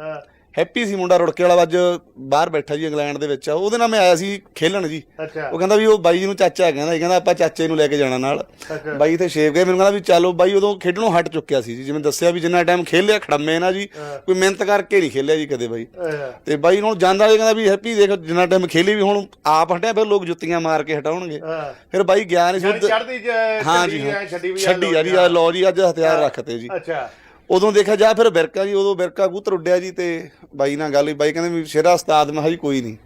ਹਾਂ ਹੈਪੀ ਸੀ ਮੁੰਡਾ ਰੁੜਕੇ ਵਾਲਾ ਅੱਜ ਬਾਹਰ ਬੈਠਾ ਜੀ ਇੰਗਲੈਂਡ ਦੇ ਵਿੱਚ। ਉਹਦੇ ਨਾਲ ਮੈਂ ਆਇਆ ਸੀ ਖੇਲਣ ਜੀ। ਅੱਛਾ। ਉਹ ਕਹਿੰਦਾ ਵੀ ਉਹ ਬਾਈ ਜੀ ਨੂੰ ਚਾਚਾ ਕਹਿੰਦਾ ਕਹਿੰਦਾ ਆਪਾਂ ਚਾਚੇ ਨੂੰ ਲੈ ਕੇ ਜਾਣਾ ਨਾਲ। ਬਾਈ ਤੇ ਸ਼ੇਵ ਗਏ ਮੈਨੂੰ ਕਹਿੰਦਾ ਵੀ ਚਲੋ ਬਾਈ ਉਦੋਂ ਖੇਡਣੋਂ ਹਟ ਚੁੱਕਿਆ ਸੀ ਜੀ। ਜਿਵੇਂ ਦੱਸਿਆ ਵੀ ਜਿੰਨਾ ਟਾਈਮ ਖੇਲਿਆ ਖੜੰਮੇ ਨਾ ਜੀ ਕੋਈ ਮਿਹਨਤ ਕਰਕੇ ਨਹੀਂ ਖੇਲਿਆ ਜੀ ਕਦੇ ਬਾਈ। ਤੇ ਬਾਈ ਨੂੰ ਜਾਂਦਾ ਜੀ ਕਹਿੰਦਾ ਵੀ ਹੈਪੀ ਦੇਖ ਜਿੰਨਾ ਟਾਈਮ ਖੇਲੀ ਵੀ ਹੁਣ ਆਪ ਹਟਿਆ ਫਿਰ ਲੋਕ ਜੁੱਤੀਆਂ ਮਾਰ ਕੇ ਹਟਾਉਣਗੇ। ਫਿਰ ਬਾਈ ਗਿਆ ਨਹੀਂ ਸੀ ਹਾਂ ਜੀ ਆ, ਛੱਡੀ ਵੀ ਆ, ਛੱਡੀ ਆ ਜੀ ਆ ਲੋ ਜੀ ਅੱਜ ਹਥਿਆਰ ਰੱਖਤੇ ਜੀ। ਅੱਛਾ। ਉਦੋਂ ਦੇਖਿਆ ਜਾ ਫਿਰ ਬਿਰਕਾ ਜੀ ਉਦੋਂ ਬਿਰਕਾ ਕਬੂਤਰ ਉੱਡਿਆ ਜੀ ਤੇ ਬਾਈ ਨਾਲ ਗੱਲ ਹੋਈ। ਬਾਈ ਕਹਿੰਦੇ ਵੀ ਸ਼ੇਰਾ ਉਸਤਾਦ ਮੈਂ ਕਿਹਾ ਜੀ ਕੋਈ ਨਹੀਂ।